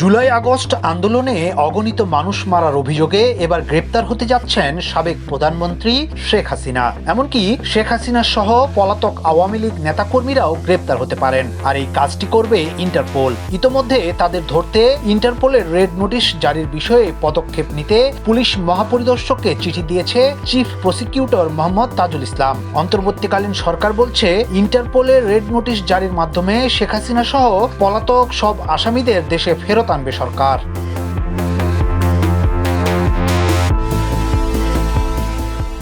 July August আন্দোলনে অগণিত মানুষ মারার অভিযোগে এবার গ্রেপ্তার হতে যাচ্ছেন সাবেক প্রধানমন্ত্রী শেখ হাসিনা। এমনকি শেখ হাসিনা সহ পলাতক আওয়ামী লীগ নেতাকর্মীরাও গ্রেপ্তার হতে পারেন। আর এই কাজটি করবে ইন্টারপোল। ইতোমধ্যে তাদের ধরতে ইন্টারপোলের রেড নোটিশ জারির বিষয়ে পদক্ষেপ নিতে পুলিশ মহাপরিদর্শককে চিঠি দিয়েছে চিফ প্রসিকিউটর মোহাম্মদ তাজুল ইসলাম। অন্তর্বর্তীকালীন সরকার বলছে, ইন্টারপোলের রেড নোটিশ জারির মাধ্যমে শেখ হাসিনা সহ পলাতক সব আসামিদের দেশে ফেরত আনবে সরকার।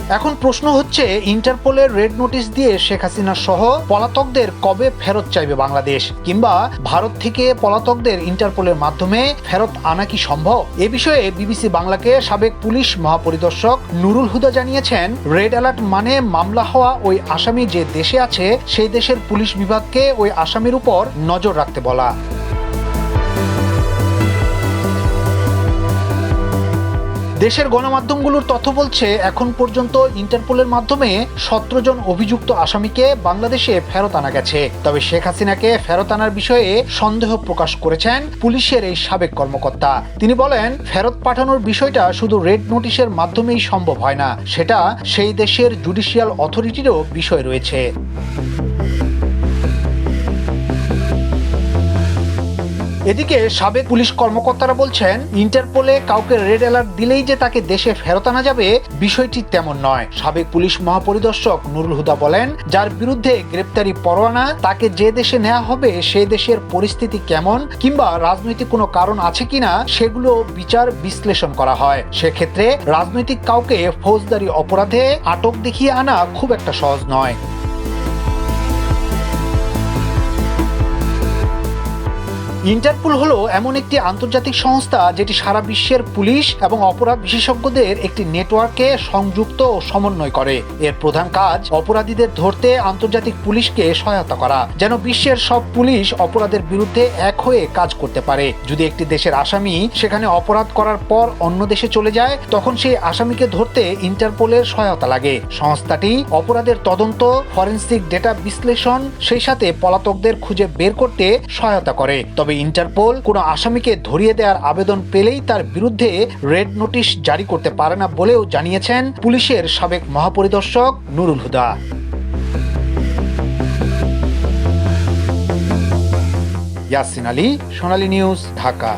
এখন প্রশ্ন হচ্ছে, ইন্টারপোলের রেড নোটিশ দিয়ে শেখ হাসিনা সহ পলাতকদের কবে ফেরত চাইবে বাংলাদেশ? কিংবা ভারত থেকে পলাতকদের ইন্টারপোলের মাধ্যমে ফেরত আনা কি সম্ভব? এ বিষয়ে বিবিসি বাংলাকে সাবেক পুলিশ মহাপরিদর্শক নুরুল হুদা জানিয়েছেন, রেড অ্যালার্ট মানে মামলা হওয়া ওই আসামি যে দেশে আছে, সেই দেশের পুলিশ বিভাগকে ওই আসামির উপর নজর রাখতে বলা। দেশের গণমাধ্যমগুলোর তথ্য বলছে, এখন পর্যন্ত ইন্টারপোলের মাধ্যমে সতেরো জন অভিযুক্ত আসামিকে বাংলাদেশে ফেরত আনা গেছে। তবে শেখ হাসিনাকে ফেরত আনার বিষয়ে সন্দেহ প্রকাশ করেছেন পুলিশের এই সাবেক কর্মকর্তা। তিনি বলেন, ফেরত পাঠানোর বিষয়টা শুধু রেড নোটিশের মাধ্যমেই সম্ভব হয় না, সেটা সেই দেশের জুডিশিয়াল অথরিটিরও বিষয় রয়েছে। এদিকে সাবেক পুলিশ কর্মকর্তারা বলছেন, ইন্টারপোলে কাউকে রেড অ্যালার্ট দিলেই যে তাকে দেশে ফেরত আনা যাবে, বিষয়টি তেমন নয়। সাবেক পুলিশ মহাপরিদর্শক নুরুল হুদা বলেন, যার বিরুদ্ধে গ্রেপ্তারি পরোয়ানা, তাকে যে দেশে নেওয়া হবে, সে দেশের পরিস্থিতি কেমন, কিংবা রাজনৈতিক কোনো কারণ আছে কিনা, সেগুলো বিচার বিশ্লেষণ করা হয়। সেক্ষেত্রে রাজনৈতিক কাউকে ফৌজদারি অপরাধে আটক দেখিয়ে আনা খুব একটা সহজ নয়। ইন্টারপোল হলো এমন একটি আন্তর্জাতিক সংস্থা যেটি সারা বিশ্বের পুলিশ এবং অপরাধ বিশেষজ্ঞদের একটি নেটওয়ার্কে সংযুক্ত ও সমন্বয় করে। এর প্রধান কাজ অপরাধীদের ধরতে আন্তর্জাতিক পুলিশকে সহায়তা করা, যেন বিশ্বের সব পুলিশ অপরাধের বিরুদ্ধে এক হয়ে কাজ করতে পারে। যদি একটি দেশের আসামি সেখানে অপরাধ করার পর অন্য দেশে চলে যায়, তখন সেই আসামিকে ধরতে ইন্টারপোলের সহায়তা লাগে। সংস্থাটি অপরাধের তদন্ত, ফরেন্সিক ডেটা বিশ্লেষণ, সেই সাথে পলাতকদের খুঁজে বের করতে সহায়তা করে। তবে ইন্টারপোল কোনো আসামিকে ধরিয়ে দেওয়ার আবেদন পেলেই তার বিরুদ্ধে রেড নোটিশ জারি করতে পারে না বলেও জানিয়েছেন পুলিশের সাবেক মহাপরিদর্শক নুরুল হুদা। ইয়াসিন আলী, সোনালী নিউজ, ঢাকা।